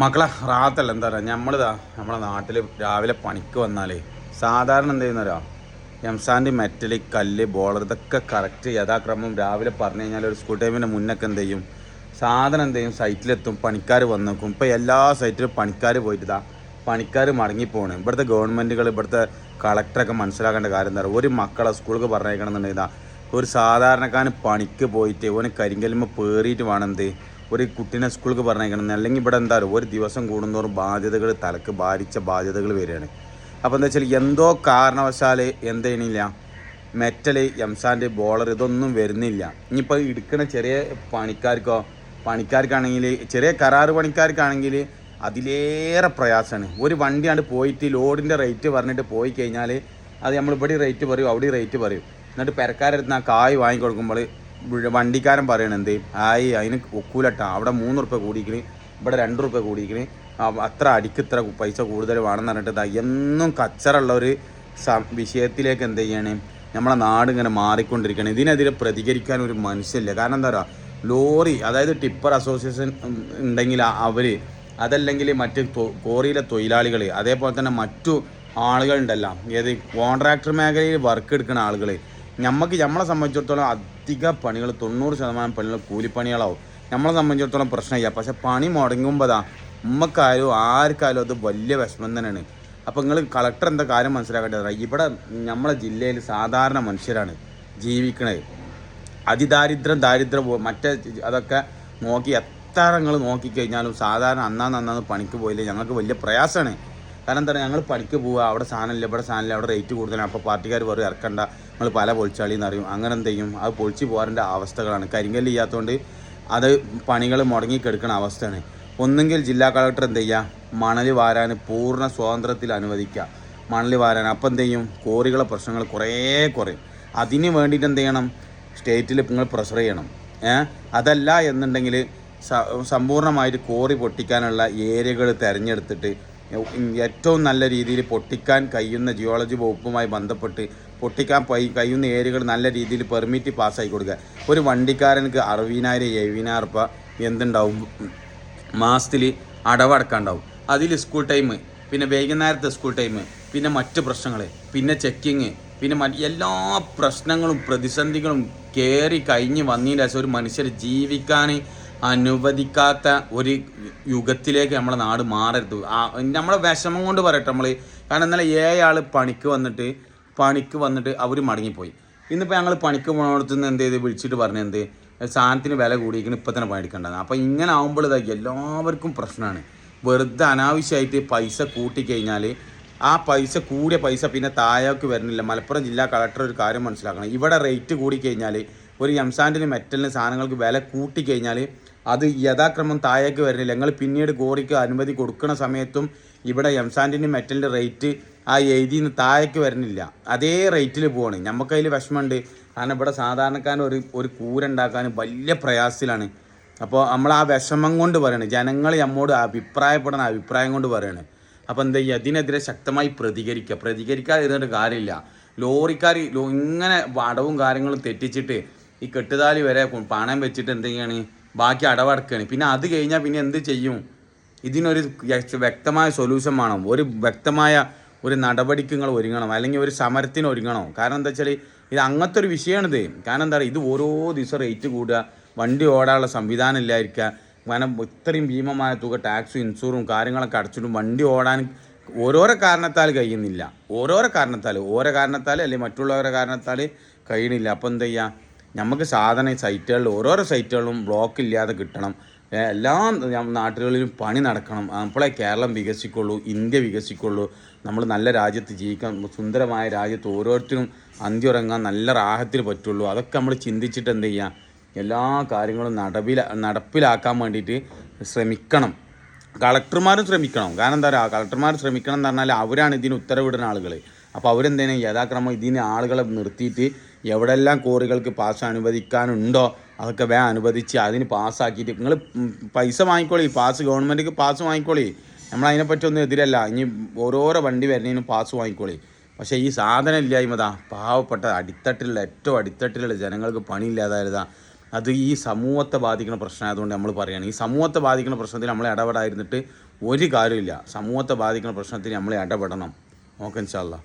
മക്കളെ റാത്തല്ല എന്താ പറയുക നമ്മളിതാ നമ്മളെ നാട്ടിൽ രാവിലെ പണിക്ക് വന്നാലേ സാധാരണ എന്ത് ചെയ്യുന്നവരോ എംസാന്റെ മെറ്റൽ കല്ല് ബോളർ ഇതൊക്കെ കറക്റ്റ് യഥാക്രമം രാവിലെ പറഞ്ഞു കഴിഞ്ഞാൽ ഒരു സ്കൂൾ ടൈമിന്റെ മുന്നൊക്കെ എന്ത് ചെയ്യും? സാധനം എന്ത് ചെയ്യും? സൈറ്റിലെത്തും പണിക്കാർ വന്ന് നോക്കും ഇപ്പോൾ എല്ലാ സൈറ്റിലും പണിക്കാർ പോയിട്ട് ഇതാ പണിക്കാർ മടങ്ങിപ്പോണ്. ഇവിടുത്തെ ഗവൺമെന്റുകൾ ഇവിടുത്തെ കളക്ടറൊക്കെ മനസ്സിലാക്കേണ്ട കാര്യം എന്താ പറയുക ഒരു മക്കളെ സ്കൂൾക്ക് പറഞ്ഞേക്കണമെന്നുണ്ടെങ്കിൽ ഒരു സാധാരണക്കാരൻ പണിക്ക് പോയിട്ട് ഓന് കരിങ്കല്ലുമ്പോൾ പേറിയിട്ട് വേണം എന്ത് ഒരു കുട്ടീനെ സ്കൂളിൽ പറഞ്ഞേക്കണം അല്ലെങ്കിൽ ഇവിടെ എന്താ ഒരു ദിവസം കൂടുന്നതോറും ബാധ്യതകൾ തലക്ക് ഭാരിച്ച ബാധ്യതകൾ വരികയാണ്. അപ്പോൾ എന്താ വെച്ചാൽ എന്തോ കാരണവശാൽ എന്തെയ്യണില്ല മെറ്റൽ എംസാന്റെ ബോളർ ഇതൊന്നും വരുന്നില്ല. ഇനിയിപ്പോൾ എടുക്കുന്ന ചെറിയ പണിക്കാർക്കോ പണിക്കാർക്കാണെങ്കിൽ ചെറിയ കരാറ് പണിക്കാർക്കാണെങ്കിൽ അതിലേറെ പ്രയാസമാണ്. ഒരു വണ്ടിയാണ്ട് പോയിട്ട് ലോഡിന്റെ റേറ്റ് പറഞ്ഞിട്ട് പോയി കഴിഞ്ഞാൽ അത് നമ്മൾ ഇവിടെ റേറ്റ് പറയും അവിടെ റേറ്റ് പറയും. എന്നിട്ട് പെരക്കാരെടുത്ത് ആ കായ് വാങ്ങിക്കൊടുക്കുമ്പോൾ വണ്ടിക്കാരൻ പറയണ എന്ത്? ആയി അതിന് ഒക്കൂലട്ടാ. അവിടെ മൂന്ന് റുപ്യ കൂടിക്കണ്. ഇവിടെ രണ്ട് റുപ്യ കൂടിക്കണ് അത്ര അടിക്ക് ഇത്ര പൈസ കൂടുതൽ വേണമെന്ന് പറഞ്ഞിട്ട് എന്നും കച്ചറുള്ള ഒരു വിഷയത്തിലേക്ക് എന്ത് ചെയ്യണേ? നമ്മളെ നാട് ഇങ്ങനെ മാറിക്കൊണ്ടിരിക്കുകയാണ് ഇതിനെതിരെ പ്രതികരിക്കാൻ ഒരു മനുഷ്യല്ല കാരണം എന്താ പറയുക ലോറി അതായത് ടിപ്പർ അസോസിയേഷൻ ഉണ്ടെങ്കിൽ അവർ അതല്ലെങ്കിൽ മറ്റ് കോറിയിലെ തൊഴിലാളികൾ അതേപോലെ തന്നെ മറ്റു ആളുകളുണ്ടല്ലോ. ഏത് കോൺട്രാക്ടർ മേഖലയിൽ വർക്ക് എടുക്കുന്ന ആളുകൾ നമുക്ക് നമ്മളെ സംബന്ധിച്ചിടത്തോളം അധിക പണികൾ തൊണ്ണൂറ് ശതമാനം പണികൾ കൂലിപ്പണികളാവും. നമ്മളെ സംബന്ധിച്ചിടത്തോളം പ്രശ്നമില്ല. പക്ഷെ പണി മുടങ്ങുമ്പോൾ നമ്മക്കാരും ആർക്കായാലും അത് വലിയ വിഷമം തന്നെയാണ്. അപ്പോൾ നിങ്ങൾ കളക്ടർ എന്താ കാര്യം മനസ്സിലാക്കേണ്ടത് ഇവിടെ നമ്മളെ ജില്ലയിൽ സാധാരണ മനുഷ്യരാണ് ജീവിക്കണത്. അതിദാരിദ്ര്യം ദാരിദ്ര്യം മറ്റേ അതൊക്കെ നോക്കി എത്ര നിങ്ങൾ നോക്കിക്കഴിഞ്ഞാലും സാധാരണ അന്നാന്ന് അന്നാന്ന് പണിക്ക് പോയില്ലേ? ഞങ്ങൾക്ക് വലിയ പ്രയാസമാണ്. കാരണം എന്താ ഞങ്ങൾ പണിക്ക് പോവുക അവിടെ സാധനമില്ല ഇവിടെ സാധനമില്ല അവിടെ റേറ്റ് കൂടുതലാണ്. അപ്പോൾ പാർട്ടിക്കാർ പറയും ഇറക്കണ്ട. നമ്മൾ പല പൊളിച്ചാളിന്ന് അറിയും അങ്ങനെ എന്ത് അത് പൊളിച്ച് പോകാറിന്റെ അവസ്ഥകളാണ്. കരിങ്കല്ല് ചെയ്യാത്തതുകൊണ്ട് അത് പണികൾ മുടങ്ങിക്കെടുക്കുന്ന അവസ്ഥയാണ്. ഒന്നുകിൽ ജില്ലാ കളക്ടർ എന്ത് ചെയ്യുക മണൽ വാരാൻ പൂർണ സ്വാതന്ത്ര്യത്തിൽ അനുവദിക്കുക. മണൽ വാരാൻ. അപ്പം എന്ത് ചെയ്യും? കോറികളെ പ്രശ്നങ്ങൾ കുറേ കുറയും. അതിന് വേണ്ടിയിട്ട് എന്ത് ചെയ്യണം? സ്റ്റേറ്റിൽ നിങ്ങൾ പ്രഷർ ചെയ്യണം. അതല്ല എന്നുണ്ടെങ്കിൽ സമ്പൂർണമായിട്ട് കോറി പൊട്ടിക്കാനുള്ള ഏരിയകൾ തിരഞ്ഞെടുത്തിട്ട് ഏറ്റവും നല്ല രീതിയിൽ പൊട്ടിക്കാൻ കഴിയുന്ന ജിയോളജി വകുപ്പുമായി ബന്ധപ്പെട്ട് പൊട്ടിക്കാൻ കഴിയുന്ന ഏരിയകൾ നല്ല രീതിയിൽ പെർമിറ്റ് പാസ്സാക്കി കൊടുക്കുക. ഒരു വണ്ടിക്കാരനക്ക് അറുപതിനായിരം എഴുപതിനായിരം റുപ്യ എന്തുണ്ടാവും? മാസത്തിൽ അടവടക്കാണ്ടാവും. അതിൽ സ്കൂൾ ടൈം പിന്നെ വൈകുന്നേരത്തെ സ്കൂൾ ടൈം പിന്നെ മറ്റ് പ്രശ്നങ്ങൾ പിന്നെ ചെക്കിങ് പിന്നെ എല്ലാ പ്രശ്നങ്ങളും പ്രതിസന്ധികളും കയറി കഴിഞ്ഞ് വന്നതിന്റെ ഒരു മനുഷ്യർ ജീവിക്കാൻ അനുവദിക്കാത്ത ഒരു യുഗത്തിലേക്ക് നമ്മളെ നാട് മാറരുത്. നമ്മളെ വിഷമം കൊണ്ട് പറയട്ടെ നമ്മൾ കാരണം ഇന്നലെ ഏഴാൾ പണിക്ക് വന്നിട്ട് പണിക്ക് വന്നിട്ട് അവർ മടങ്ങിപ്പോയി. ഇന്നിപ്പോൾ ഞങ്ങൾ പണിക്ക് പോകണത്ത് നിന്ന് എന്ത് ചെയ്ത്? വിളിച്ചിട്ട് പറഞ്ഞത് എന്ത്? സാധനത്തിന് വില കൂടിയിരിക്കണം ഇപ്പം തന്നെ പണിക്കണ്ടെന്ന് അപ്പോൾ ഇങ്ങനെ ആകുമ്പോൾ ഇതാ എല്ലാവർക്കും പ്രശ്നമാണ് വെറുതെ അനാവശ്യമായിട്ട് പൈസ കൂട്ടിക്കഴിഞ്ഞാൽ ആ പൈസ കൂടിയ പൈസ പിന്നെ താഴേക്ക് വരുന്നില്ല. മലപ്പുറം ജില്ലാ കളക്ടർ ഒരു കാര്യം മനസ്സിലാക്കണം. ഇവിടെ റേറ്റ് കൂടിക്കഴിഞ്ഞാൽ ഒരു എംസാൻഡിന് മെറ്റലിന് സാധനങ്ങൾക്ക് വില കൂട്ടിക്കഴിഞ്ഞാൽ അത് യഥാക്രമം താഴേക്ക് വരുന്നില്ല. ഞങ്ങൾ പിന്നീട് കോറിക്ക് അനുമതി കൊടുക്കുന്ന സമയത്തും ഇവിടെ എംസാൻഡിന് മെറ്റലിന്റെ റേറ്റ് ആ എഴുതിന്ന് താഴേക്ക് വരുന്നില്ല. അതേ റേറ്റിൽ പോവാണ്. നമുക്കതിൽ വിഷമമുണ്ട്. കാരണം ഇവിടെ സാധാരണക്കാരൻ ഒരു ഒരു കൂരുണ്ടാക്കാൻ വലിയ പ്രയാസത്തിലാണ്. അപ്പോൾ നമ്മൾ ആ വിഷമം കൊണ്ട് പറയണം. ജനങ്ങൾ നമ്മോട് അഭിപ്രായപ്പെടുന്ന അഭിപ്രായം കൊണ്ട് പറയണം. അപ്പോൾ എന്താ ചെയ്യുക ഇതിനെതിരെ ശക്തമായി പ്രതികരിക്കുക ഇരുന്നിട്ട് കാര്യമില്ല. ലോറിക്കാർ ഇങ്ങനെ വടവും കാര്യങ്ങളും തെറ്റിച്ചിട്ട് ഈ കെട്ടുതാലി വരെ പണയം പണം വെച്ചിട്ട് എന്ത് ബാക്കി അടവടക്കുകയാണ് പിന്നെ അത് കഴിഞ്ഞാൽ പിന്നെ എന്ത് ചെയ്യും? ഇതിനൊരു വ്യക്തമായ സൊല്യൂഷൻ വേണം. ഒരു വ്യക്തമായ ഒരു നടപടിക്ക് നിങ്ങൾ ഒരുങ്ങണം. അല്ലെങ്കിൽ ഒരു സമരത്തിന് ഒരുങ്ങണം. കാരണം എന്താ വെച്ചാൽ ഇത് അങ്ങനത്തെ ഒരു വിഷയമാണിത്. കാരണം എന്താ പറയുക ഇത് ഓരോ ദിവസം റേറ്റ് കൂടുക വണ്ടി ഓടാനുള്ള സംവിധാനം ഇല്ലായിരിക്കുക കാരണം ഇത്രയും ഭീമമായ തുക ടാക്സും ഇൻഷൂറും കാര്യങ്ങളൊക്കെ അടച്ചിട്ടും വണ്ടി ഓടാൻ ഓരോരോ കാരണത്താൽ കഴിയുന്നില്ല. ഓരോരോ കാരണത്താൽ ഓരോ കാരണത്താൽ അല്ലെങ്കിൽ മറ്റുള്ളവരുടെ കാരണത്താൽ കഴിയണില്ല. അപ്പോൾ എന്താ ചെയ്യുക നമുക്ക് സാധനം സൈറ്റുകളിൽ ഓരോരോ സൈറ്റുകളിലും ബ്ലോക്ക് ഇല്ലാതെ കിട്ടണം. എല്ലാ നാട്ടുകളിലും പണി നടക്കണം. അപ്പോഴേ കേരളം വികസിക്കുള്ളൂ ഇന്ത്യ വികസിക്കുള്ളൂ. നമ്മൾ നല്ല രാജ്യത്ത് ജീവിക്കാൻ സുന്ദരമായ രാജ്യത്ത് ഓരോരുത്തരും അന്തിയുറങ്ങാൻ നല്ല റാഹത്തിൽ പറ്റുള്ളൂ. അതൊക്കെ നമ്മൾ ചിന്തിച്ചിട്ട് എന്ത് ചെയ്യുക എല്ലാ കാര്യങ്ങളും നടപ്പില നടപ്പിലാക്കാൻ വേണ്ടിയിട്ട് ശ്രമിക്കണം. കളക്ടർമാരും ശ്രമിക്കണം. കാരണം എന്താ പറയുക കളക്ടർമാർ ശ്രമിക്കണം എന്ന് പറഞ്ഞാൽ അവരാണ് ഇതിന് ഉത്തരവിടുന്ന ആളുകൾ അപ്പോൾ അവരെന്തേനും യഥാക്രമം ഇതിന് ആളുകളെ നിർത്തിയിട്ട് എവിടെല്ലാം കോറികൾക്ക് പാസ് അനുവദിക്കാനുണ്ടോ അതൊക്കെ വേ അനുവദിച്ച് അതിന് പാസ്സാക്കിയിട്ട് നിങ്ങൾ പൈസ വാങ്ങിക്കോളി പാസ് ഗവൺമെന്റിക്ക് പാസ് വാങ്ങിക്കോളി. നമ്മൾ അതിനെപ്പറ്റി ഒന്നും എതിരല്ല. ഇനി ഓരോരോ വണ്ടി വരുന്നതിനും പാസ് വാങ്ങിക്കോളി. പക്ഷേ ഈ സാധനം ഇല്ലായ്മതാ പാവപ്പെട്ട അടിത്തട്ടിലുള്ള ഏറ്റവും അടിത്തട്ടിലുള്ള ജനങ്ങൾക്ക് പണിയില്ലാതായതാ. അത് ഈ സമൂഹത്തെ ബാധിക്കുന്ന പ്രശ്നമായതുകൊണ്ട് നമ്മൾ പറയുകയാണ് ഈ സമൂഹത്തെ ബാധിക്കുന്ന പ്രശ്നത്തിൽ നമ്മൾ ഇടപെടായിരുന്നിട്ട് ഒരു കാര്യമില്ല സമൂഹത്തെ ബാധിക്കുന്ന പ്രശ്നത്തിൽ നമ്മൾ ഇടപെടണം. ഓക്കെ ഇൻഷാല്ല